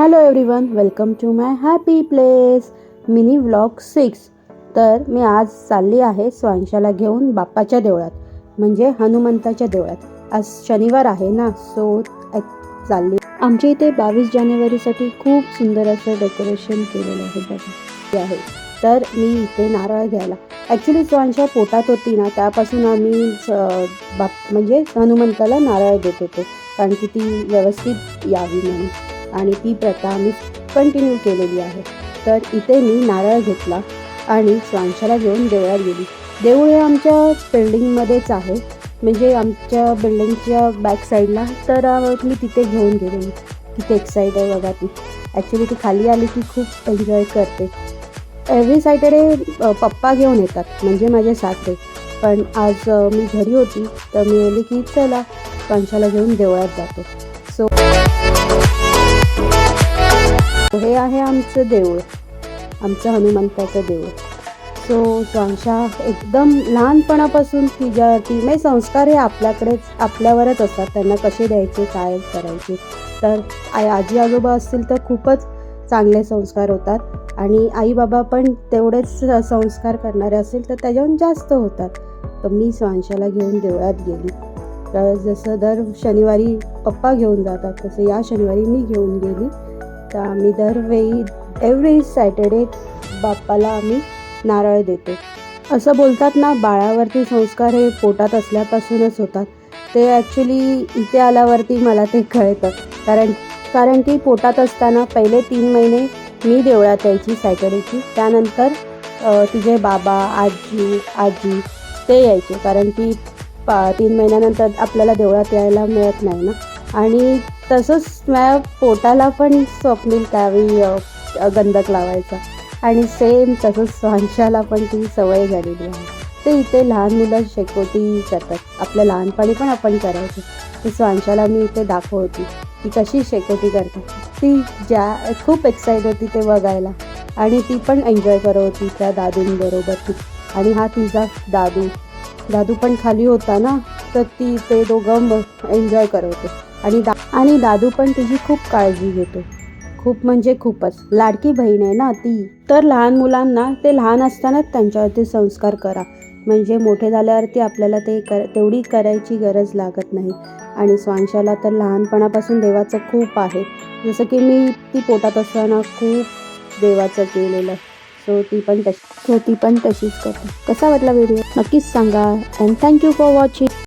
Hello everyone welcome to my happy place mini vlog six तर मी आज चालली आहे स्वांशाला घेऊन बाप्पाच्या देवळात म्हणजे हनुमंताच्या देवळात. आज शनिवार आहे ना सो चालली. आमच्या इथे बावीस जानेवारीसाठी खूप सुंदर असं डेकोरेशन केलेलं आहे बघा. आहे. तर मी इथे नारळ घ्यायला. ॲक्च्युली स्वांशा पोटात होती ना त्यापासून आम्ही बाप म्हणजे हनुमंताला नारळ देत होतो. कारण की ती व्यवस्थित यावी म्हणून. आणि ती प्रथा आम्ही कंटिन्यू केलेली आहे. तर इथे मी नारळ घेतला आणि स्वांशाला घेऊन देवळात गेली. देऊळ हे आमच्या बिल्डिंगमध्येच आहे. म्हणजे आमच्या बिल्डिंगच्या बॅक साईडला तर मी तिथे घेऊन गेलेली तिथे एक्साईट आहे बघा ती. ॲक्च्युली ती खाली आली की खूप एन्जॉय करते. एव्हरी सॅटर्डे पप्पा घेऊन येतात. म्हणजे माझे सासरे. पण आज मी घरी होती. तर मी बोलली की चला स्वांशाला घेऊन देवळात जातो. आहे आमचं देऊळ. आमचं हनुमंताचं देऊळ. सो स्वांशा एकदम लहानपणापासून तिच्यावरती म्हणजे संस्कार हे आपल्याकडेच आपल्यावरच असतात. त्यांना कसे द्यायचे काय करायचे? तर आई आजी आजोबा असतील तर खूपच चांगले संस्कार होतात. आणि आई बाबा पण तेवढेच संस्कार करणारे असतील तर त्याच्याहून जास्त होतात. तर मी स्वांशाला घेऊन देवळात गेली. तर जसं दर शनिवारी पप्पा घेऊन जातात तसं या शनिवारी मी घेऊन गेली. तर आम्ही दरवेळी एव्हरी सॅटर्डे बाप्पाला आम्ही नारळ देतो. असं बोलतात ना बाळावरती संस्कार हे पोटात असल्यापासूनच होतात. ते ॲक्च्युली इथे आल्यावरती मला ते कळतं. कारण कारण की पोटात असताना पहिले तीन महिने मी देवळात यायची सॅटर्डेची. त्यानंतर तिचे बाबा आजी आजी ते यायचे. कारण की पा तीन महिन्यानंतर आपल्याला देवळात यायला मिळत नाही ना. आणि तसंच माझ्या पोटाला पण स्वप्नील त्यावेळी गंधक लावायचा. आणि सेम तसंच स्वांशाला पण ती सवय झालेली आहे. ते इथे लहान मुलं शेकोटी करतात. आपल्या लहानपणी पण आपण करायचो. ते स्वांशाला मी इथे दाखवते ती कशी शेकोटी करते ती ज्या खूप एक्साईट होती ते बघायला. आणि ती पण एन्जॉय करत होती त्या दादूंबरोबर ती आणि हा तिचा दादू. दादू पण खाली होता ना तर ती ते दोघं एन्जॉय करत होते. आणि दा आणि दादू पण तिची खूप काळजी घेतो. खूप म्हणजे खूपच. लाडकी बहीण आहे ना ती. तर लहान मुलांना ते लहान असतानाच त्यांच्यावरती संस्कार करा. म्हणजे मोठे झाल्यावरती आपल्याला ते कर तेवढी करायची गरज लागत नाही. आणि स्वांशाला तर लहानपणापासून देवाचं खूप आहे. जसं की मी ती पोटात असताना खूप देवाचं केलेलं. सो ती पण तशी सो ती पण तशीच करते. कसा वाटला व्हिडिओ नक्कीच सांगा. And thank you for watching